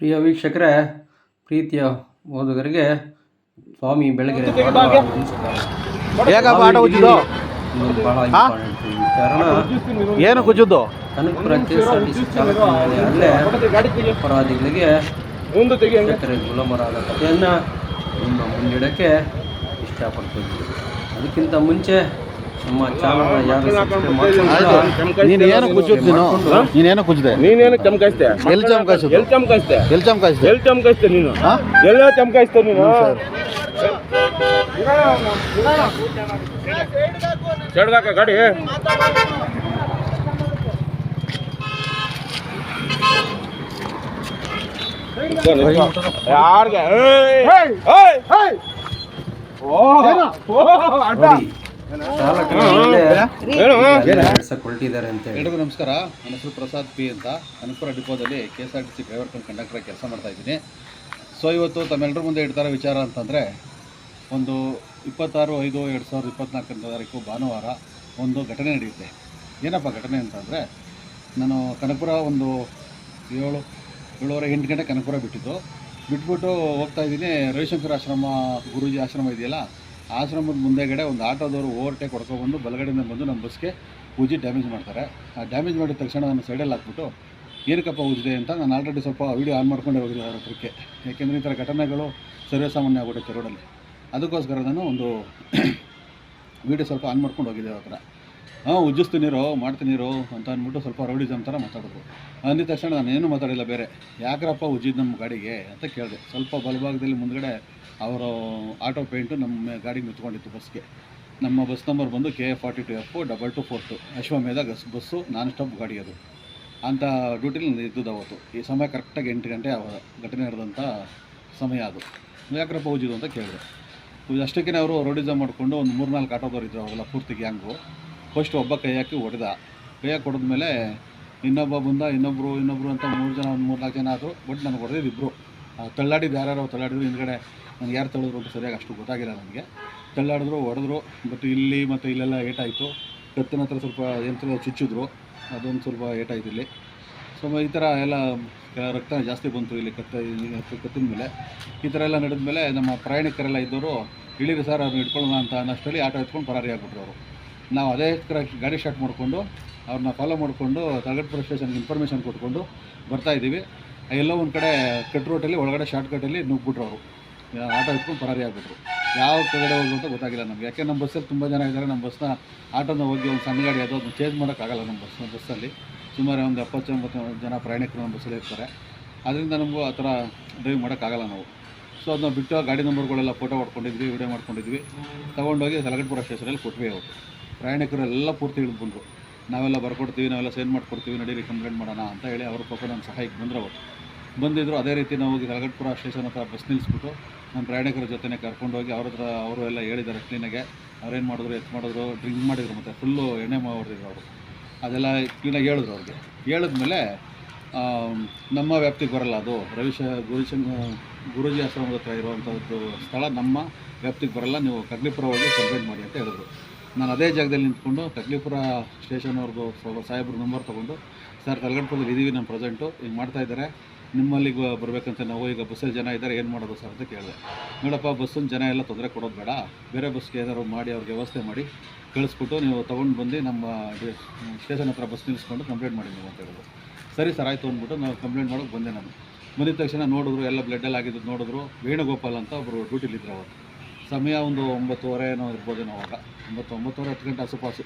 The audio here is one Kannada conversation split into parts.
ಪ್ರಿಯ ವೀಕ್ಷಕರೇ ಪ್ರೀತಿಯ ಓದುಗರಿಗೆ ಸ್ವಾಮಿ ಬೆಳಗ್ಗೆ ಹೇಗಪ್ಪ ಆಟೋ ಉಜ್ಜಿದ್ದು. ಹಾ? ಕಾರಣ ಏನು ಕುಜ್ಜದ್ದು? Kanakapura K S R T C ಚಾಲಕನ ಮೇಲೆ ಹಲ್ಲೆ ಅಪರಾಧಿಗಳಿಗೆ ವೀಕ್ಷಕರೇ ಗುಲಾಮರಾದ ಕಥೆಯನ್ನು ನಿಮ್ಮ ಮುಂದಿಡಕ್ಕೆ ಇಷ್ಟಪಡ್ತಿದ್ವಿ ಅದಕ್ಕಿಂತ ಮುಂಚೆ ನಮ್ಮ ಚಾನಲ್ ಯಾರು ಸಬ್ಸ್ಕ್ರೈಬ್ ಮಾಡ್ಕೊಂಡಿಲ್ಲ, ನೀನು ಏನು ಕುಜ್ಜುದ್ ನೀನು ನೀನೇನು ಕುಜ್ಜಿದೆ ನೀನೇನು ಚಮಕಾಯಿಸ್ತೆ ಎಲ್ಲಿ ಚಮಕಾಯಿಸೋದು ಎಲ್ಲಿ ಚಮಕಾಯಿಸ್ತೆ ಎಲ್ಲಿ ಚಮಕಾಯಿಸಿದೆ ಎಲ್ಲಿ ಚಮಕಾಯಿಸ್ತೆ ನೀನು? ಹಾ? ಎಲ್ಲ ಚಮಕಾಯಿಸ್ತೆ ನೀನು? ಚಡ್ಗಾಕ ಗಾಡಿ? ಯಾರ್ಗೆ ಏಯ್ ಏಯ್ ಏನು? ಹಲ್ಲೆ ನಡೆಸಕ್ ಅಂತ ಹೇಳಿ ಎಲ್ರಿಗೂ ನಮಸ್ಕಾರ. ನನ್ನ ಹೆಸರು ಪ್ರಸಾದ್ ಪಿ ಅಂತ. Kanakapura ಡಿಪೋದಲ್ಲಿ K S R T C driver cum conductor ಕೆಲಸ ಮಾಡ್ತಾ ಇದ್ದೀನಿ. ಸೊ ಇವತ್ತು ತಮ್ಮೆಲ್ಲರ ಮುಂದೆ ಇಡ್ತಾರೋ ವಿಚಾರ ಅಂತಂದರೆ, ಒಂದು ಇಪ್ಪತ್ತಾರು, ಐದು, ಎರಡು ಸಾವಿರದ ಇಪ್ಪತ್ನಾಲ್ಕನೇ ತಾರೀಕು ಭಾನುವಾರ ಒಂದು ಘಟನೆ ನಡೆಯುತ್ತೆ. ಏನಪ್ಪ ಘಟನೆ ಅಂತಂದರೆ, ನಾನು ಕನಕಪುರ ಒಂದು ಏಳು, ಏಳುವರೆ, ಎಂಟು ಗಂಟೆ ಕನಕಪುರ ಬಿಟ್ಟಿದ್ದು. ಬಿಟ್ಬಿಟ್ಟು ಹೋಗ್ತಾ ಇದ್ದೀನಿ. ರವಿಶಂಕರ್ ಆಶ್ರಮ, ಗುರೂಜಿ ಆಶ್ರಮ ಇದೆಯಲ್ಲ? ಆಶ್ರಮದ ಮುಂದೆಗಡೆ ಒಂದು ಆಟೋದವರು ಓವರ್ಟೇಕ್ ಹೊಡ್ಕೊಬಂದು ಬಲಗಡೆಯಿಂದ ಬಂದು ನಮ್ಮ ಬಸ್ಗೆ ಉಜ್ಜಿ ಡ್ಯಾಮೇಜ್ ಮಾಡ್ತಾರೆ. ಆ ಡ್ಯಾಮೇಜ್ ಮಾಡಿದ ತಕ್ಷಣ ನಾನು ಸೈಡಲ್ಲಿ ಹಾಕ್ಬಿಟ್ಟು, ಏನಕ್ಕಪ್ಪ ಉಜ್ಜಿದೆ? ಅಂತ ನಾನು ಆಲ್ರೆಡಿ ಸ್ವಲ್ಪ ವೀಡಿಯೋ ಆನ್ ಮಾಡ್ಕೊಂಡೆ ಹೋಗಿದ್ದೆ ಅವ್ರ ಹತ್ರಕ್ಕೆ. ಯಾಕೆಂದರೆ ಈ ಥರ ಘಟನೆಗಳು ಸರ್ವೇಸಾಮಾನ್ಯ ಆಗ್ಬಿಟ್ಟೈತೆ ರೋಡಲ್ಲಿ ಅದಕ್ಕೋಸ್ಕರ ನಾನು ಒಂದು ವೀಡಿಯೋ ಸ್ವಲ್ಪ ಆನ್ ಮಾಡ್ಕೊಂಡು ಹೋಗಿದ್ದೆ ಅವ್ರ ಹತ್ರ. ಹಾಂ ಉಜ್ಜಿಸ್ತೀನಿರೋ ಮಾಡ್ತೀನಿರೋ ಅಂತ ಅಂದ್ಬಿಟ್ಟು ಸ್ವಲ್ಪ ರೌಡಿಸಮ್ ಥರ ಮಾತಾಡಿದ್ರು. ಅಂದಿದ ತಕ್ಷಣ ನಾನು ಏನು ಮಾತಾಡಿಲ್ಲ ಬೇರೆ. ಯಾಕ್ರಪ್ಪ ಉಜ್ಜಿದ್ದು ನಮ್ಮ ಗಾಡಿಗೆ ಅಂತ ಕೇಳಿದೆ. ಸ್ವಲ್ಪ ಬಲಭಾಗದಲ್ಲಿ ಮುಂದ್ಗಡೆ ಅವರು ಆಟೋ ಪೇಂಟು ನಮ್ಮ ಗಾಡಿಗೆ ನಿಂತ್ಕೊಂಡಿತ್ತು ಬಸ್ಗೆ. ನಮ್ಮ ಬಸ್ ನಂಬರ್ ಬಂದು K forty two F double two four two. Ashwamedha ಗಸ್ bus non stop ಗಾಡಿ ಅದು. ಅಂಥ ಡ್ಯೂಟಿಲಿ ನಾನು ಇದ್ದದ್ದು ಅವತ್ತು. ಈ ಸಮಯ ಕರೆಕ್ಟಾಗಿ ಎಂಟು ಗಂಟೆ ಘಟನೆ ನಡೆದಂಥ ಸಮಯ ಅದು. ಯಾಕ್ರಪ್ಪ ಉಜ್ಜಿದ್ದು ಅಂತ ಕೇಳಿದೆ. ಅಷ್ಟಕ್ಕೆ ಅವರು ರೋಡಿಸಮ್ ಮಾಡಿಕೊಂಡು ಒಂದು ಮೂರು ನಾಲ್ಕು ಆಟೋದವ್ರು ಇದ್ದರು ಅವೆಲ್ಲ ಪೂರ್ತಿ ಗ್ಯಾಂಗು. ಫಸ್ಟ್ ಒಬ್ಬ ಕೈ ಹಾಕಿ ಹೊಡೆದ. ಕೈ ಹಾಕಿ ಹೊಡೆದ್ಮೇಲೆ ಇನ್ನೊಬ್ಬ ಬಂದ ಇನ್ನೊಬ್ಬರು ಇನ್ನೊಬ್ಬರು ಅಂತ ಮೂರು ಜನ, ಒಂದು ಮೂರು ನಾಲ್ಕು ಜನ ಆದರು. ಬಟ್ ನನಗೆ ಹೊಡೆದಿದ್ದು ಇಬ್ಬರು ತಳ್ಳಾಡಿದ್ದು ಯಾರ್ಯಾರು ತಳ್ಳಾಡಿದ್ರು, ಹಿಂದ್ಗಡೆ ನನಗೆ ಯಾರು ತಳ್ಳಿದ್ರು ಅಂತ ಸರಿಯಾಗಿ ಅಷ್ಟು ಗೊತ್ತಾಗಿಲ್ಲ ನನಗೆ. ತಳ್ಳಾಡಿದ್ರು, ಹೊಡೆದ್ರು, ಬಟ್ ಇಲ್ಲಿ ಮತ್ತು ಇಲ್ಲೆಲ್ಲ ಏಟಾಯಿತು. ಕತ್ತಿನ ಹತ್ರ ಸ್ವಲ್ಪ ಯಂತ್ರ ಚುಚ್ಚಿದ್ರು. ಅದೊಂದು ಸ್ವಲ್ಪ ಏಟಾಯಿತು ಇಲ್ಲಿ. ಸೊ ಈ ಥರ ಎಲ್ಲ ರಕ್ತ ಜಾಸ್ತಿ ಬಂತು ಇಲ್ಲಿ ಕತ್ತ ಕತ್ತಿನ ಮೇಲೆ. ಈ ಥರ ಎಲ್ಲ ನಡೆದ ಮೇಲೆ ನಮ್ಮ ಪ್ರಯಾಣಿಕರೆಲ್ಲ ಇದ್ದವರು ಇಳಿರಿ ಸರ್ ಅವ್ರನ್ನ ಇಟ್ಕೊಳ್ಳೋಣ ಅಂತ ಅನ್ನೋಷ್ಟರಲ್ಲಿ ಆಟೋ ಎತ್ಕೊಂಡು ಪರಾರಿ ಆಗಿಬಿಟ್ರು ಅವರು. ನಾವು ಅದೇ ಥರ ಗಾಡಿ ಸ್ಟಾರ್ಟ್ ಮಾಡಿಕೊಂಡು, ಅವ್ರನ್ನ ಫಾಲೋ ಮಾಡಿಕೊಂಡು ತಗಟ್ಪುರ ಸ್ಟೇಷನ್ಗೆ ಇನ್ಫಾರ್ಮೇಷನ್ ಕೊಟ್ಕೊಂಡು ಬರ್ತಾ ಇದ್ದೀವಿ. ಎಲ್ಲೋ ಒಂದು ಕಡೆ ಕಟ್ ರೋಟಲ್ಲಿ ಒಳಗಡೆ ಶಾರ್ಟ್ಕಟ್ಟಲ್ಲಿ ನುಗ್ಬಿಟ್ರು ಅವರು. ಆಟೋ ಇಟ್ಕೊಂಡು ಪರಾರಿ ಆಗಿಬಿಟ್ರು. ಯಾವ ಕಡೆ ಹೋದ್ರು ಅಂತ ಗೊತ್ತಾಗಿಲ್ಲ ನಮಗೆ. ಯಾಕೆ ನಮ್ಮ ಬಸ್ಸಲ್ಲಿ ತುಂಬ ಜನ ಇದ್ದಾರೆ ನಮ್ಮ ಬಸ್ನ ಆಟೋನ ಹೋಗಿ ಒಂದು ಸಣ್ಣ ಗಾಡಿ ಅದು ಅದನ್ನು ಚೇಂಜ್ ಮಾಡೋಕ್ಕಾಗಲ್ಲ ನಮ್ಮ ಬಸ್ ಬಸ್ಸಲ್ಲಿ ಸುಮಾರು ಒಂದು ಎಪ್ಪತ್ತು ಎಂಬತ್ತು ಜನ ಪ್ರಯಾಣಿಕರು ನಮ್ಮ ಬಸ್ಸಲ್ಲಿ ಇರ್ತಾರೆ. ಅದರಿಂದ ನಮಗೂ ಆ ಥರ ಡ್ರೈವ್ ಮಾಡೋಕ್ಕಾಗಲ್ಲ ನಾವು. ಸೊ ಅದನ್ನ ಬಿಟ್ಟು ಗಾಡಿ ನಂಬರ್ಗಳೆಲ್ಲ ಫೋಟೋ ಹೊಡ್ಕೊಂಡಿದ್ವಿ ವಿಡಿಯೋ ಮಾಡ್ಕೊಂಡಿದ್ವಿ. ತೊಗೊಂಡೋಗಿ ಸಲಗಟ್ಪುರ ಸ್ಟೇಷನಲ್ಲಿ ಕೊಟ್ವಿ ಅವತ್ತು ಪ್ರಯಾಣಿಕರು ಎಲ್ಲ ಪೂರ್ತಿ ಹಿಡಿದು ಬಂದರು ನಾವೆಲ್ಲ ಬರ್ಕೊಡ್ತೀವಿ, ನಾವೆಲ್ಲ ಸೈನ್ ಮಾಡ್ಕೊಡ್ತೀವಿ, ನಡೀರಿ ಕಂಪ್ಲೇಂಟ್ ಮಾಡೋಣ ಅಂತ ಹೇಳಿ ಅವ್ರ ಪಾಪ ನನ್ನ ಸಹಾಯಕ್ಕೆ ಬಂದರು ಅವತ್ತು. ಬಂದಿದ್ದರು ಅದೇ ರೀತಿ ನಾವು ಹೋಗಿ ಸಲಗಟ್ಪುರ ಸ್ಟೇಷನ್ ಹತ್ರ ಬಸ್ ನಿಲ್ಲಿಸ್ಬಿಟ್ಟು ನಮ್ಮ ಪ್ರಯಾಣಿಕರ ಜೊತೆನೇ ಕರ್ಕೊಂಡೋಗಿ ಅವ್ರ ಹತ್ರ ಅವರು ಎಲ್ಲ ಹೇಳಿದ್ದಾರೆ ಕ್ಲೀನಾಗೆ ಅವ್ರೇನು ಮಾಡಿದ್ರು ಎತ್ತು ಮಾಡಿದ್ರು ಡ್ರಿಂಕ್ ಮಾಡಿದ್ರು ಮತ್ತು ಫುಲ್ಲು ಎಣ್ಣೆ ಮಾಡಿದ್ರು ಅವರು. ಅದೆಲ್ಲ ಕ್ಲೀನಾಗಿ ಹೇಳಿದ್ರು ಅವ್ರಿಗೆ. ಹೇಳಿದ್ಮೇಲೆ ನಮ್ಮ ವ್ಯಾಪ್ತಿಗೆ ಬರಲ್ಲ ಅದು. ರವಿಶ ಗುರುಶಂಗ ಗುರುಜಿ ಆಶ್ರಮದ ಹತ್ರ ಇರುವಂಥದ್ದು ಸ್ಥಳ ನಮ್ಮ ವ್ಯಾಪ್ತಿಗೆ ಬರಲ್ಲ. ನೀವು ಕಗ್ಲಿಪುರ ಹೋಗಿ ಕಂಪ್ಲೇಂಟ್ ಮಾಡಿ ಅಂತ ಹೇಳಿದ್ರು. ನಾನು ಅದೇ ಜಾಗದಲ್ಲಿ ನಿಂತ್ಕೊಂಡು ಸ್ಟೇಷನ್ ಸ್ಟೇಷನ್ವರೆಗೂ ಸಾಹೇಬ್ರ ನಂಬರ್ ತೊಗೊಂಡು, ಸರ್ ಕಲ್ಗಡ್ಪುರದಲ್ಲಿ ಇದ್ದೀವಿ ನಮ್ಮ ಪ್ರೆಸೆಂಟು ಹಿಂಗೆ ಮಾಡ್ತಾ ಇದ್ದಾರೆ. ನಿಮ್ಮಲ್ಲಿಗೆ ಬರಬೇಕಂತ ನಾವು ಈಗ ಬಸ್ಸಲ್ಲಿ ಜನ ಇದ್ದಾರೆ, ಏನು ಮಾಡೋದು ಸರ್? ಅಂತ ಕೇಳಿದೆ. ನೋಡಪ್ಪ ಬಸ್ಸಿನ ಜನ ಎಲ್ಲ ತೊಂದರೆ ಕೊಡೋದು ಬೇಡ. ಬೇರೆ ಬಸ್ಗೆ ಏನಾದ್ರು ಮಾಡಿ, ಅವ್ರಿಗೆ ವ್ಯವಸ್ಥೆ ಮಾಡಿ ಕಳಿಸ್ಬಿಟ್ಟು ನೀವು ತೊಗೊಂಡು ಬಂದು ನಮ್ಮ ಸ್ಟೇಷನ್ ಹತ್ರ ಬಸ್ ನಿಲ್ಲಿಸ್ಕೊಂಡು ಕಂಪ್ಲೇಂಟ್ ಮಾಡಿ ನೀವು ಅಂತ ಹೇಳಿದ್ರು. ಸರಿ ಸರ್, ಆಯಿತು ಅಂದ್ಬಿಟ್ಟು ನಾವು ಕಂಪ್ಲೇಂಟ್ ಮಾಡೋಕ್ಕೆ ಬಂದೆ ನಾನು. ಬಂದಿದ ತಕ್ಷಣ ನೋಡಿದ್ರು, ಎಲ್ಲ ಬ್ಲಡ್ಡಲ್ಲಿ ಆಗಿದ್ದು ನೋಡಿದ್ರು. ವೇಣುಗೋಪಾಲ್ ಅಂತ ಒಬ್ಬರು ಡ್ಯೂಟಿಲಿದ್ರು ಅವರು. ಸಮಯ ಒಂದು ಒಂಬತ್ತುವರೆ ಏನೋ ಇರ್ಬೋದೇನೋ ಅವಾಗ ಒಂಬತ್ತು ಒಂಬತ್ತುವರೆ ಹತ್ತು ಗಂಟೆ ಆಸುಪಾಸು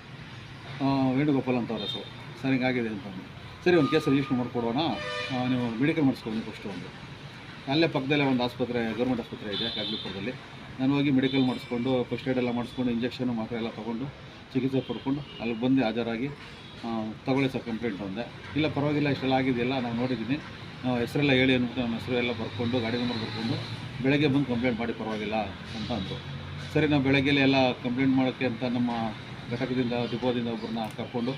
ವೇಣುಗೋಪಾಲ್ ಅಂತ ಸರ್. ಹೆಸರು ಸರಿ, ಹಿಂಗಾಗಿದೆ ಅಂತಂದು ಸರಿ, ಒಂದು ಕೇಸ್ ರಿಜಿಸ್ಟರ್ ಮಾಡಿಕೊಡೋಣ ನೀವು ಮೆಡಿಕಲ್ ಮಾಡಿಸ್ಕೊಂಡು ಫಸ್ಟು ಒಂದು. ಅಲ್ಲೇ ಪಕ್ಕದಲ್ಲೇ ಒಂದು ಆಸ್ಪತ್ರೆ, ಗೌರ್ಮೆಂಟ್ ಆಸ್ಪತ್ರೆ ಇದೆ, ಕಾಗ್ಲಿಪುರದಲ್ಲಿ. ನಾನು ಹೋಗಿ ಮೆಡಿಕಲ್ ಮಾಡಿಸ್ಕೊಂಡು, ಫಸ್ಟ್ ಏಡ್ ಎಲ್ಲ ಮಾಡಿಸ್ಕೊಂಡು, ಇಂಜೆಕ್ಷನು ಮಾತ್ರೆ ಎಲ್ಲ ತೊಗೊಂಡು, ಚಿಕಿತ್ಸೆ ಪಡ್ಕೊಂಡು ಅಲ್ಲಿ ಬಂದು ಹಾಜರಾಗಿ ತಗೊಳ್ಳಿ ಸರ್ ಕಂಪ್ಲೇಂಟ್ ಒಂದೆ ಇಲ್ಲ, ಪರವಾಗಿಲ್ಲ, ಇಷ್ಟೆಲ್ಲ ಆಗಿದೆಯಲ್ಲ, ನಾನು ನೋಡಿದ್ದೀನಿ. ನಾವು ಹೆಸರೆಲ್ಲ ಹೇಳಿ ಅಂದ್ಬಿಟ್ಟು ನಮ್ಮ ಹೆಸರು ಎಲ್ಲ ಬರ್ಕೊಂಡು, ಗಾಡಿ ನಂಬರ್ ಬರ್ಕೊಂಡು ಬೆಳಗ್ಗೆ ಬಂದು ಕಂಪ್ಲೇಂಟ್ ಮಾಡಿ ಪರವಾಗಿಲ್ಲ ಅಂತ ಅಂದರು. ಸರಿ, ನಾವು ಬೆಳಗ್ಗೆ ಎಲ್ಲ ಕಂಪ್ಲೇಂಟ್ ಮಾಡೋಕ್ಕೆ ಅಂತ ನಮ್ಮ ಘಟಕದಿಂದ ಡಿಪೋದಿಂದ ಒಬ್ಬರನ್ನ ಕರ್ಕೊಂಡು,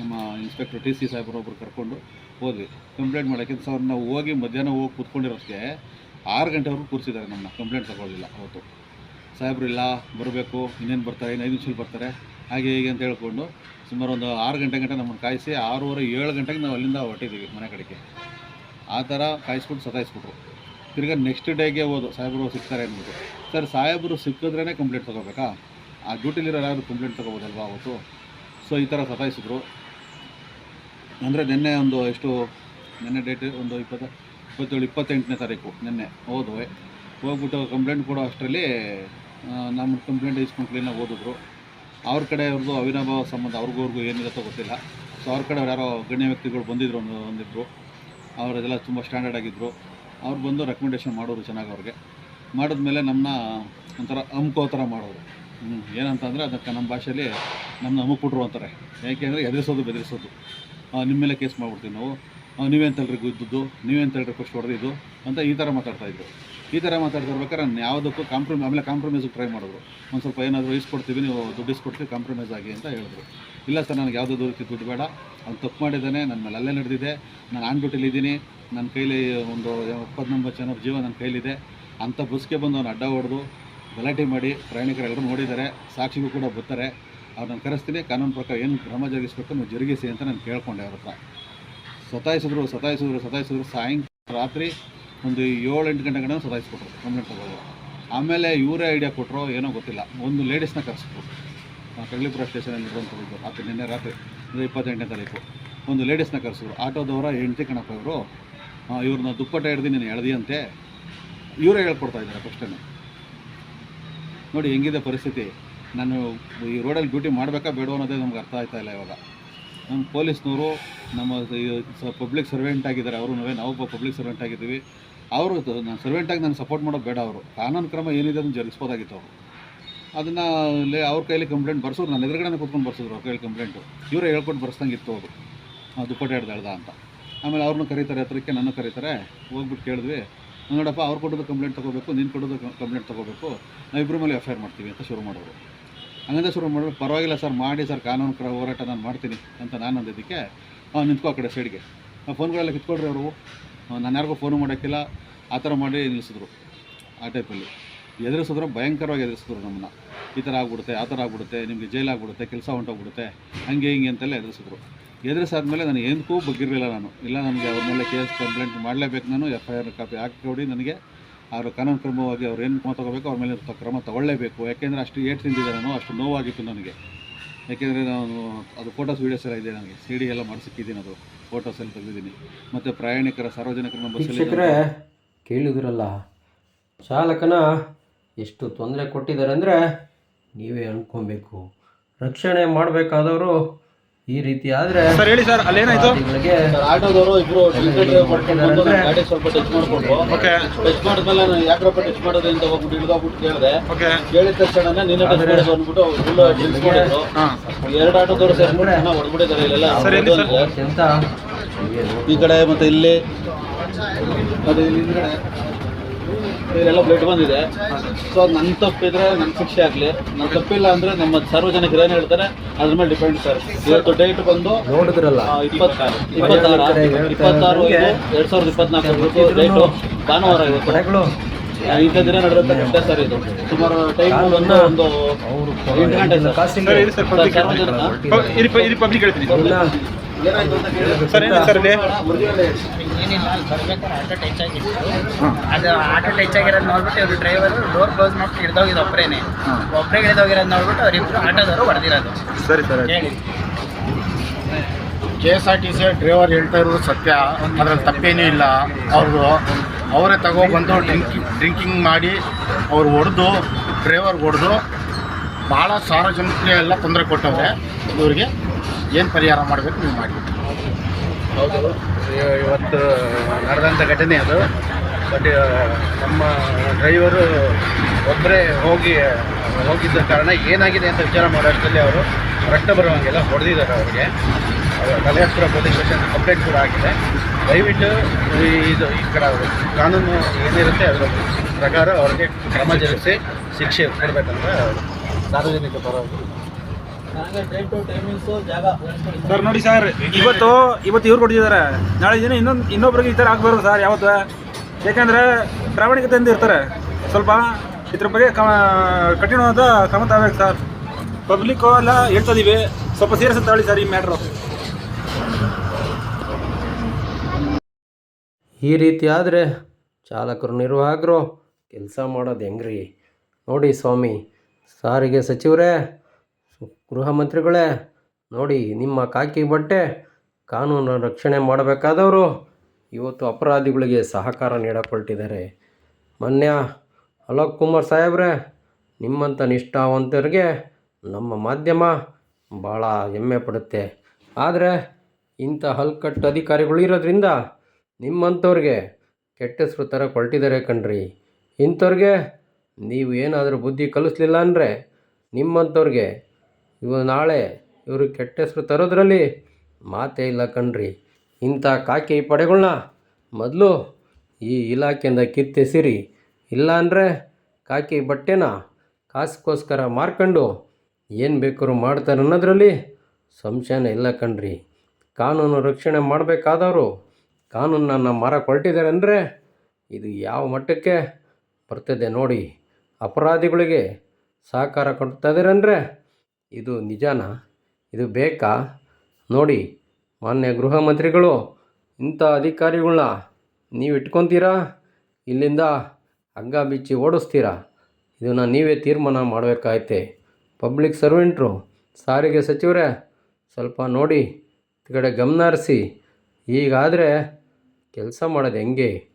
ನಮ್ಮ ಇನ್ಸ್ಪೆಕ್ಟರ್ ಟಿ ಸಿ ಸಾಹೇಬ್ರು ಒಬ್ರು ಕರ್ಕೊಂಡು ಹೋದ್ವಿ. ಕಂಪ್ಲೇಂಟ್ ಮಾಡೋಕ್ಕೆ ಸರ್ ನಾವು ಹೋಗಿ ಮಧ್ಯಾಹ್ನ ಹೋಗಿ ಕೂತ್ಕೊಂಡಿರೋಕ್ಕೆ ಆರು ಗಂಟೆವರೆಗೂ ಕೂರಿಸಿದ್ದಾರೆ ನಮ್ಮನ್ನ. ಕಂಪ್ಲೇಂಟ್ ತಗೊಳ್ಳಿಲ್ಲ ಅವತ್ತು. ಸಾಹೇಬ್ರು ಇಲ್ಲ, ಬರಬೇಕು, ಇನ್ನೇನು ಬರ್ತಾರೆ, ಇನ್ನು ಐದು ನಿಮಿಷದಲ್ಲಿ ಬರ್ತಾರೆ, ಹಾಗೆ ಹೀಗೆ ಅಂತ ಹೇಳ್ಕೊಂಡು ಸುಮಾರು ಒಂದು ಆರು ಗಂಟೆ ಗಂಟೆ ನಮ್ಮನ್ನು ಕಾಯಿಸಿ ಆರೂವರೆ, ಏಳು ಗಂಟೆಗೆ ನಾವು ಅಲ್ಲಿಂದ ಹೊರಟಿದ್ದೀವಿ ಮನೆ ಕಡೆಗೆ. ಆ ಥರ ಕಾಯಿಸ್ಬಿಟ್ಟು ಸತಾಯಿಸ್ಬಿಟ್ರು. ತಿರ್ಗಾ ನೆಕ್ಸ್ಟ್ ಡೇಗೆ ಹೋದು ಸಾಹೇಬರು ಸಿಗ್ತಾರೆ ಅಂದ್ಬಿಟ್ಟು. ಸರ್, ಸಾಹೇಬರು ಸಿಕ್ಕಿದ್ರೇ ಕಂಪ್ಲೇಂಟ್ ತೊಗೋಬೇಕಾ? ಆ ಡ್ಯೂಟಿಲಿರೋ ಯಾರು ಕಂಪ್ಲೇಂಟ್ ತೊಗೋಬೋದಲ್ವಾ ಅವತ್ತು? ಸೊ ಈ ಥರ ಸತಾಯಿಸಿದ್ರು. ಅಂದರೆ ನಿನ್ನೆ ಒಂದು ಎಷ್ಟು, ನಿನ್ನೆ ಡೇಟ್ ಒಂದು ಇಪ್ಪತ್ತ, ಇಪ್ಪತ್ತೇಳು, ಇಪ್ಪತ್ತೆಂಟನೇ ತಾರೀಕು ನಿನ್ನೆ ಹೋದ್ವಿ ಹೋಗ್ಬಿಟ್ಟು ಕಂಪ್ಲೇಂಟ್ ಕೊಡೋ ಅಷ್ಟರಲ್ಲಿ ನಮ್ಮ ಕಂಪ್ಲೇಂಟ್ ಇಸ್ಕೊಂಡು ಕ್ಲೀನಾಗಿ ಓದಿದ್ರು. ಅವ್ರ ಕಡೆ ಅವ್ರದ್ದು ಅವಿನಾಭಾವ ಸಂಬಂಧ, ಅವ್ರಿಗೂ ಅವ್ರಿಗೂ ಏನಿರುತ್ತೋ ಗೊತ್ತಿಲ್ಲ. ಸೊ ಅವ್ರ ಕಡೆ ಅವ್ರು ಯಾರೋ ಗಣ್ಯ ವ್ಯಕ್ತಿಗಳು ಬಂದಿದ್ರು ಒಂದು ಒಂದಿದ್ರು ಅವರೆಲ್ಲ ತುಂಬ ಸ್ಟ್ಯಾಂಡರ್ಡ್ ಆಗಿದ್ದರು ಅವ್ರು ಬಂದು ರೆಕಮೆಂಡೇಷನ್ ಮಾಡೋರು ಚೆನ್ನಾಗಿ ಅವ್ರಿಗೆ. ಮಾಡಿದ್ಮೇಲೆ ನಮ್ಮನ್ನ ಒಂಥರ ಅಮ್ಕೋ ಥರ ಮಾಡೋರು. ಹ್ಞೂ ಏನಂತಂದರೆ ಅದಕ್ಕೆ ನಮ್ಮ ಭಾಷೆಯಲ್ಲಿ ನಮ್ಮನ್ನ ಅಮುಕ್ಬಿಟ್ರು ಅಂತಾರೆ. ಯಾಕೆಂದರೆ ಎದುರಿಸೋದು ಬೆದರಿಸೋದು. ನಿಮ್ಮ ಮೇಲೆ ಕೇಸ್ ಮಾಡ್ಬಿಡ್ತೀವಿ ನಾವು. ಆ, ನೀವೇಂತಲ್ರಿ ಗುದ್ದದ್ದು? ಖುಷಿ ಫಸ್ಟ್ ಹೊಡೆದಿದ್ದು ಅಂತ ಈ ಥರ ಮಾತಾಡ್ತಾಯಿದ್ರು ಈ ಥರ ಮಾತಾಡ್ತಿರ್ಬೇಕಾದ್ರೆ ನಾನು ಯಾವುದಕ್ಕೂ ಕಾಂಪ್ರಮೈ ಆಮೇಲೆ ಕಾಂಪ್ರಮೈಸಿಗೆ ಟ್ರೈ ಮಾಡಿದ್ರು. ಒಂದು ಸ್ವಲ್ಪ ಏನಾದರೂ ಇಸ್ಕೊಡ್ತೀವಿ ನೀವು ದುಡ್ಡು ಇಸ್ಕೊಡ್ತೀವಿ ಕಾಂಪ್ರಮೈಸ್ ಆಗಿ ಅಂತ ಹೇಳಿದ್ರು. ಇಲ್ಲ ಸರ್ ನನಗೆ ಯಾವುದೋ ದೂರಕ್ಕೆ ದುಡ್ಡು ಬೇಡ. ಅವ್ನು ತಪ್ಪು ಮಾಡಿದ್ದಾನೆ ನನ್ನ ಮೇಲೆ ಅಲ್ಲೇ ನಡೆದಿದೆ. ನಾನು ಆನ್ ಡ್ಯೂಟಿಲಿದ್ದೀನಿ ನನ್ನ ಕೈಲಿ ಒಂದು ಇಪ್ಪತ್ತೊಂಬತ್ತು ಜನರ ಜೀವ ನನ್ನ ಕೈಲಿದೆ. ಅಂಥ ಬಸ್ಗೆ ಬಂದು ಅವ್ನು ಅಡ್ಡ ಹೊಡೆದು ಗಲಾಟೆ ಮಾಡಿ ಪ್ರಯಾಣಿಕರೆಲ್ಲರೂ ನೋಡಿದ್ದಾರೆ. ಸಾಕ್ಷಿಗೂ ಕೂಡ ಬರ್ತಾರೆ. ಅವ್ರನ್ನ ಕರೆಸ್ತೀನಿ. ಕಾನೂನು ಪ್ರಕಾರ ಏನು ಕ್ರಮ ಜರುಗಿಸ್ಬೇಕು ನೀವು ಜರುಗಿಸಿ ಅಂತ ನಾನು ಕೇಳ್ಕೊಂಡೆ ಅವ್ರ ಹತ್ರ. ಸತಾಯಿಸಿದ್ರು ಸತಾಯಿಸಿದ್ರು ಸತಾಯಿಸಿದ್ರು. ಸಾಯಂಕಾಲ ರಾತ್ರಿ ಒಂದು ಏಳು ಎಂಟು ಗಂಟೆ ಗಂಟೆ ಸತಾಯಿಸ್ಬಿಟ್ರು. ಕಂಪ್ಲೇಂಟ್ ತಗೊಳ್ಳಿ. ಆಮೇಲೆ ಇವರೇ ಐಡಿಯಾ ಕೊಟ್ಟರು ಏನೋ ಗೊತ್ತಿಲ್ಲ. ಒಂದು ಲೇಡೀಸ್ನ ಕರೆಸ್ಬಿಟ್ರು. ಕಗ್ಲಿಪುರ ಸ್ಟೇಷನಲ್ಲಿ ಇರುವಂಥದ್ದು ರಾತ್ರಿ, ನಿನ್ನೆ ರಾತ್ರಿ ಅಂದರೆ ಇಪ್ಪತ್ತೆಂಟನೇ ತಾರೀಕು. ಒಂದು ಲೇಡೀಸ್ನ ಕರೆಸಿದ್ರು ಆಟೋದವರ ಹೆಂಡತಿ ಕಣಪ್ಪ ಇವರು. ಇವ್ರನ್ನ ದುಪ್ಪಟ್ಟ ಹಿಡ್ದು ನೀನು ಎಳ್ದಿಯಂತೆ, ಇವರೇ ಹೇಳ್ಕೊಡ್ತಾ ಇದ್ದಾರೆ ಫಸ್ಟನ್ನು ನೋಡಿ, ಹೆಂಗಿದೆ ಪರಿಸ್ಥಿತಿ. ನಾನು ಈ ರೋಡಲ್ಲಿ ಡ್ಯೂಟಿ ಮಾಡಬೇಕಾ ಬೇಡ ಅನ್ನೋದೇ ನಮ್ಗೆ ಅರ್ಥ ಆಯ್ತಾ ಇಲ್ಲ ಇವಾಗ. ನಮ್ಮ ಪೊಲೀಸ್ನವರು, ನಮ್ಮ ಪಬ್ಲಿಕ್ ಸರ್ವೆಂಟ್ ಆಗಿದ್ದಾರೆ ಅವರು, ನಾವು ಪಬ್ಲಿಕ್ ಸರ್ವೆಂಟ್ ಆಗಿದ್ದೀವಿ. ಅವರು ನಾನು ಸರ್ವೆಂಟಾಗಿ ನಾನು ಸಪೋರ್ಟ್ ಮಾಡೋದು ಬೇಡ ಅವರು. ಕಾನೂನು ಕ್ರಮ ಏನಿದೆ ಅದನ್ನು ಜರುಗಿಸ್ಬೋದಾಗಿತ್ತು ಅವರು. ಅದನ್ನು ಅವ್ರ ಕೈಲಿ ಕಂಪ್ಲೇಂಟ್ ಬರ್ಸೋರು, ನನ್ನ ಎದುರುಗಡೆ ಕೂತ್ಕೊಂಡು ಬರ್ಸಿದ್ರು ಅವ್ರ ಕೈಲಿ ಕಂಪ್ಲೇಂಟು. ಇವರೇ ಹೇಳ್ಕೊಂಡು ಬರ್ಸ್ದಂಗೆ ಇತ್ತು ಅವರು. ದುಪ್ಪಟ್ಟೆ ಹಿಡ್ದು ಅಂತ. ಆಮೇಲೆ ಅವ್ರನ್ನೂ ಕರೀತಾರೆ, ಹತ್ರಕ್ಕೆ ನನ್ನ ಕರೀತಾರೆ. ಹೋಗ್ಬಿಟ್ಟು ಕೇಳಿದ್ವಿ, ನೋಡಪ್ಪ ಅವ್ರು ಕೊಡೋದು ಕಂಪ್ಲೇಂಟ್ ತೊಗೋಬೇಕು, ನೀನು ಕೊಡೋದು ಕಂಪ್ಲೇಂಟ್ ತೊಗೋಬೇಕು ನಾವು ಇಬ್ಬರ ಮೇಲೆ ಎಫ್ ಐ ಆರ್ ಮಾಡ್ತೀವಿ ಅಂತ ಶುರು ಮಾಡೋರು ಹಂಗಂದ್ರೆ ಶುರು ಮಾಡಿದ್ರು, ಪರವಾಗಿಲ್ಲ ಸರ್, ಮಾಡಿ ಸರ್, ಕಾನೂನು ಕ್ರಮ ಹೋರಾಟ ನಾನು ಮಾಡ್ತೀನಿ ಅಂತ ನಾನು ಅಂದಿದ್ದಕ್ಕೆ, ಅವ್ನು ನಿಂತ್ಕೋ ಆ ಕಡೆ ಸೈಡ್ಗೆ ಆ ಫೋನ್ಗಳೆಲ್ಲ ಕಿತ್ಕೊಡ್ರಿ ಅವರು. ನಾನು ಯಾರಿಗೂ ಫೋನು ಮಾಡೋಕ್ಕಿಲ್ಲ, ಆ ಥರ ಮಾಡಿ ನಿಲ್ಲಿಸಿದ್ರು, ಆ ಟೈಪಲ್ಲಿ ಎದುರಿಸಿದ್ರು, ಭಯಂಕರವಾಗಿ ಎದುರಿಸಿದ್ರು ನಮ್ಮನ್ನು. ಈ ಥರ ಆಗ್ಬಿಡುತ್ತೆ, ಆ ಥರ ಆಗ್ಬಿಡುತ್ತೆ, ನಿಮಗೆ ಜೈಲಾಗ್ಬಿಡುತ್ತೆ, ಕೆಲಸ ಹೊಂಟೋಗ್ಬಿಡುತ್ತೆ, ಹಂಗೆ ಹಿಂಗೆ ಅಂತೆಲ್ಲ ಎದುರಿಸಿದ್ರು. ಎದುರಿಸಾದ್ಮೇಲೆ ನಾನು ಏನಕ್ಕೂ ಬಗ್ಗಿರಲಿಲ್ಲ ನಾನು. ಇಲ್ಲ, ನನಗೆ ಅವ್ರ ಮೇಲೆ ಕೇಸ್ ಕಂಪ್ಲೇಂಟ್ ಮಾಡಲೇಬೇಕು ನಾನು ಎಫ್ ಐ ಆರ್ ಕಾಪಿ ಹಾಕಿ ನನಗೆ. ಅವರು ಕಾನೂನು ಕ್ರಮವಾಗಿ ಅವ್ರು ಏನು ಕ್ರಮ ತೊಗೋಬೇಕು, ಅವ್ರ ಮೇಲೆ ಕ್ರಮ ತಗೊಳ್ಳೇಬೇಕು. ಯಾಕೆಂದರೆ ಅಷ್ಟು ಏಟ್ ತಿಂದಿದ್ದೆ ನಾನು, ಅಷ್ಟು ನೋವಾಗಿತ್ತು ನನಗೆ. ಯಾಕೆಂದರೆ ನಾನು ಅದು ಫೋಟೋಸ್ ವೀಡಿಯೋಸ್ ಎಲ್ಲ ಇದೆ ನನಗೆ. ಸಿ ಡಿ ಎಲ್ಲ ಮಾಡಿಸಿಕ್ಕಿದ್ದೀನಿ ಅದು. ಫೋಟೋಸ್ ಎಲ್ಲ ತೆಗೆದಿದ್ದೀನಿ. ಮತ್ತು ಪ್ರಯಾಣಿಕರ ಸಾರ್ವಜನಿಕರ ವೀಕ್ಷಕರೇ ಕೇಳಿದ್ರಲ್ಲ. ಚಾಲಕನ ಎಷ್ಟು ತೊಂದರೆ ಕೊಟ್ಟಿದ್ದಾರೆ ಅಂದರೆ ನೀವೇ ಅಂದ್ಕೊಬೇಕು ರಕ್ಷಣೆ ಮಾಡಬೇಕಾದವರು ಈ ರೀತಿ ಆದ್ರೆ ಸರ್ ಹೇಳಿ ಸರ್ ಅಲ್ಲೇನಾಯ್ತು? ಅಪರಾಧಿಗಳಿಗೆ ಆಟೋದವರು ಇಬ್ಬರು ಗಾಡಿ ಸ್ವಲ್ಪ ಟಚ್ ಮಾಡ್ಕೊಂಡು ಓಕೆ. ಟಚ್ ಮಾಡಿದ್ಮೇಲೆ ನಾನು ಯಾಕ್ರಪ್ಪ ಟಚ್ ಮಾಡೋದು ಅಂತ ಹೋಗ್ಬಿಟ್ಟು ಹಿಡಿದೋಗ್ಬಿಟ್ಟು ಕೇಳಿದೆ. ಓಕೆ. ಕೇಳಿದ ತಕ್ಷಣ ನಿನ್ನ ಟಚ್ ಮಾಡೋದು ಅಂದ್ಬಿಟ್ಟು ಫುಲ್ ಡ್ರಿಂಕ್ಸ್ ಮಾಡಿದ್ರು ಹಾಂ. ಎರಡು ಆಟೋದವರು ಸೇರ್ಬಿಟ್ಟು ಚೆನ್ನಾಗಿ ಹೊಡ್ಬಿಟ್ಟಿದ್ದಾರೆ ಇಲ್ಲೆಲ್ಲ. ಸರ್, ಎಲ್ಲಿ ಸರ್? ಅಂತ ಈ ಕಡೆ ಮತ್ತೆ ಇಲ್ಲಿ. ಮತ್ತೆ ಇಲ್ಲಿ ಹಿಂದ್ಗಡೆ. ಇಲ್ಲೆಲ್ಲ ಬ್ಲಡ್ ಬಂದಿದೆ. ಸೊ ನನ್ನ ತಪ್ಪಿದ್ರೆ ನನ್ನ ಶಿಕ್ಷೆ ಆಗಲಿ. ನನ್ನ ತಪ್ಪಿಲ್ಲ ಅಂದರೆ ನಮ್ಮ ಸಾರ್ವಜನಿಕರು ಏನು ಹೇಳ್ತಾರೆ ಅದ್ರ ಮೇಲೆ ಡಿಪೆಂಡ್ ಸರ್. ಇವತ್ತು ಡೇಟ್ ಬಂದು ನೋಡಿದ್ರಲ್ಲ. ಇಪ್ಪತ್ತಾರು ಇಪ್ಪತ್ತಾರು ಇಪ್ಪತ್ತಾರು ಎರಡು ಸಾವಿರದ ಇಪ್ಪತ್ನಾಲ್ಕು ಡೇಟು ಭಾನುವಾರ ಇವತ್ತು. ಇಂಥ ದಿನ ನಡೆದ ಸರ್ ಇದು. ಸುಮಾರು ಟೈಮ್ ಬಂದು ಒಂದು ಅವರು ಎಂಟು ಗಂಟೆ ಸರ್. ಸಾರ್ವಜನಿಕ ಸರ್ ಏನಿದೆ ಸರ್ ಇಲ್ಲಿ ಏನಿಲ್ಲ ಅಲ್ಲಿ ಬರ್ಬೇಕಾದ್ರೆ ಆಟೋ ಟಚ್ ಆಗಿತ್ತು. ಅದು ಆಟೋ ಟಚ್ ಆಗಿರೋದು ನೋಡ್ಬಿಟ್ಟು ಇವರು ಡ್ರೈವರು ಡೋರ್ ಕ್ಲೋಸ್ ಮಾಡ್ಬಿಟ್ಟು ಹಿಡ್ದೋಗಿದ್ದು ಒಬ್ಬರೇನೆ ಒಬ್ಬರೇ ಹಿಡ್ದೋಗಿರೋದು ನೋಡ್ಬಿಟ್ಟು ಅವರಿಬ್ರು ಆಟೋದವರು ಹೊಡೆದಿರೋದು. ಸರಿ ಸರ್ ಹೇಳಿ. K S R T C driver ಹೇಳ್ತಾ ಇರೋದು ಸತ್ಯ. ಅದ್ರಲ್ಲಿ ತಪ್ಪೇನೂ ಇಲ್ಲ. ಅವ್ರದ್ದು ಅವರೇ ತಗೊಬಂದು ಡ್ರಿಂಕಿಂಗ್ ಡ್ರಿಂಕಿಂಗ್ ಮಾಡಿ ಅವ್ರು ಹೊಡೆದು ಡ್ರೈವರ್ ಹೊಡೆದು ಭಾಳ ಸಾರ್ವಜನಿಕರೆಲ್ಲ ತೊಂದರೆ ಕೊಟ್ಟವ್ರೆ. ಇವ್ರಿಗೆ ಏನು ಪರಿಹಾರ ಮಾಡಬೇಕು ನೀವು ಮಾಡಿ. ಹೌದು ಇವತ್ತು ನಡೆದಂಥ ಘಟನೆ ಅದು. ಬಟ್ ನಮ್ಮ ಡ್ರೈವರು ಒಬ್ಬರೇ ಹೋಗಿ ಹೋಗಿದ್ದ ಕಾರಣ ಏನಾಗಿದೆ ಅಂತ ವಿಚಾರ ಮಾಡೋಷ್ಟರಲ್ಲಿ ಅವರು ರಕ್ತ ಬರುವಂಗೆಲ್ಲ ಹೊಡೆದಿದ್ದಾರೆ ಅವರಿಗೆ. ಕಲಿಯಾಸ್ಪುರ ಪೊಲೀಸ್ ಸ್ಟೇಷನ್ ಕಂಪ್ಲೇಂಟ್ ಕೂಡ ಆಗಿದೆ. ದಯವಿಟ್ಟು ಇದು ಈ ಕಡೆ ಕಾನೂನು ಏನಿರುತ್ತೆ ಅದರ ಪ್ರಕಾರ ಅವ್ರಿಗೆ ಕ್ರಮ ಜರುಗಿಸಿ ಶಿಕ್ಷೆ ಕೊಡಬೇಕಂತ ಸಾರ್ವಜನಿಕ ಪರವಾಗಿ ಸರ್ ನೋಡಿ ಸರ್ ಇವತ್ತು ಇವತ್ತು ಇವ್ರು ಕೊಟ್ಟಿದ್ದಾರೆ. ನಾಳೆ ದಿನ ಇನ್ನೊಂದು ಇನ್ನೊಬ್ರಿಗೆ ಈ ಥರ ಆಗಬಾರ್ದು ಸರ್ ಯಾವತ್ತು. ಯಾಕಂದರೆ ಪ್ರಾಮಾಣಿಕತೆಯಿಂದ ಇರ್ತಾರೆ. ಸ್ವಲ್ಪ ಇದ್ರ ಬಗ್ಗೆ ಕ ಕಠಿಣವಾದ ಕ್ರಮ ತಗೋಬೇಕು ಸರ್ ಪಬ್ಲಿಕ್ಕು ಎಲ್ಲ ಹೇಳ್ತದೀವಿ ಸ್ವಲ್ಪ ಸೀರಿಯಸ್ ತಗೊಳ್ಳಿ ಸರ್ ಈ ಮ್ಯಾಟ್ರು ಈ ರೀತಿ ಆದರೆ ಚಾಲಕರು ನಿರ್ವಾಹಕರು ಕೆಲಸ ಮಾಡೋದು ಹೆಂಗ್ರಿ? ನೋಡಿ ಸ್ವಾಮಿ ಸಾರಿಗೆ ಸಚಿವರೇ ಗೃಹ ಮಂತ್ರಿಗಳೇ, ನೋಡಿ, ನಿಮ್ಮ ಕಾಕಿ ಬಟ್ಟೆ ಕಾನೂನು ರಕ್ಷಣೆ ಮಾಡಬೇಕಾದವರು ಇವತ್ತು ಅಪರಾಧಿಗಳಿಗೆ ಸಹಕಾರ ನೀಡಕೊಳ್ತಿದ್ದಾರೆ ಮೊನ್ನೆ ಅಲೋಕ್ ಕುಮಾರ್ ಸಾಹೇಬ್ರೆ, ನಿಮ್ಮಂಥ ನಿಷ್ಠಾವಂತರಿಗೆ ನಮ್ಮ ಮಾಧ್ಯಮ ಭಾಳ ಹೆಮ್ಮೆ ಪಡುತ್ತೆ. ಆದರೆ, ಇಂಥ ಹಲ್ಕಟ್ಟು ಅಧಿಕಾರಿಗಳು ಇರೋದ್ರಿಂದ ನಿಮ್ಮಂಥವ್ರಿಗೆ ಕೆಟ್ಟ ಹೆಸರು ಥರ ಕೊಳ್ತಿದ್ದಾರೆ ಕಣ್ರಿ. ಇಂಥವ್ರಿಗೆ ನೀವು ಏನಾದರೂ ಬುದ್ಧಿ ಕಲಿಸ್ಲಿಲ್ಲ ಅಂದರೆ ನಿಮ್ಮಂಥವ್ರಿಗೆ ಇವ ನಾಳೆ ಇವರು ಕೆಟ್ಟ ಹೆಸರು ತರೋದ್ರಲ್ಲಿ ಮಾತೇ ಇಲ್ಲ ಕಣ್ರಿ. ಇಂಥ ಕಾಕಿ ಪಡೆಗಳನ್ನ ಮೊದಲು ಈ ಇಲಾಖೆಯಿಂದ ಕಿತ್ತೆಸಿರಿ. ಇಲ್ಲಾಂದರೆ ಕಾಕಿ ಬಟ್ಟೆನ ಕಾಸಿಗೋಸ್ಕರ ಮಾರ್ಕೊಂಡು ಏನು ಬೇಕಾದ್ರೂ ಮಾಡ್ತಾರೆ ಅನ್ನೋದ್ರಲ್ಲಿ ಸಂಶಯನೇ ಇಲ್ಲ ಕಣ್ರಿ. ಕಾನೂನು ರಕ್ಷಣೆ ಮಾಡಬೇಕಾದವರು ಕಾನೂನನ್ನು ಮಾರಕ್ಕೆ ಹೊರಟಿದ್ದಾರೆ ಅಂದರೆ ಇದು ಯಾವ ಮಟ್ಟಕ್ಕೆ ಬರ್ತದೆ ನೋಡಿ. ಅಪರಾಧಿಗಳಿಗೆ ಸಹಕಾರ ಕೊಡ್ತಾ ಇದ್ದಾರೆ ಅಂದರೆ ಇದು ನಿಜಾನಾ? ಇದು ಬೇಕಾ? ನೋಡಿ, ಮಾನ್ಯ ಗೃಹ ಮಂತ್ರಿಗಳು, ಇಂಥ ಅಧಿಕಾರಿಗಳನ್ನ ನೀವು ಇಟ್ಕೊತೀರಾ? ಇಲ್ಲಿಂದ ಹಗ್ಗ ಬಿಚ್ಚಿ ಓಡಿಸ್ತೀರಾ? ಇದನ್ನು ನೀವೇ ತೀರ್ಮಾನ ಮಾಡಬೇಕಾಯ್ತೆ. ಪಬ್ಲಿಕ್ ಸರ್ವೆಂಟ್ರು, ಸಾರಿಗೆ ಸಚಿವರೇ, ಸ್ವಲ್ಪ ನೋಡಿ ಈ ಕಡೆ ಗಮನ ಹರಿಸಿ. ಈಗಾದರೆ ಕೆಲಸ ಮಾಡೋದು ಹೆಂಗೆ?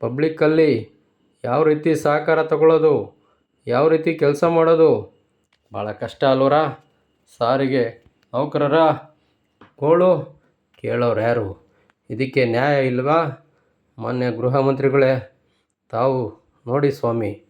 ಪಬ್ಲಿಕ್ಕಲ್ಲಿ ಯಾವ ರೀತಿ ಸಹಕಾರ ತಗೊಳ್ಳೋದು? ಯಾವ ರೀತಿ ಕೆಲಸ ಮಾಡೋದು? ಭಾಳ ಕಷ್ಟ ಅಲ್ವರ? ಸಾರಿಗೆ ನೌಕರರ ಗೋಳು ಕೇಳೋರು ಯಾರು? ಇದಕ್ಕೆ ನ್ಯಾಯ ಇಲ್ವಾ? ಮಾನ್ಯ ಗೃಹ ಮಂತ್ರಿಗಳೇ, ತಾವು ನೋಡಿ ಸ್ವಾಮಿ.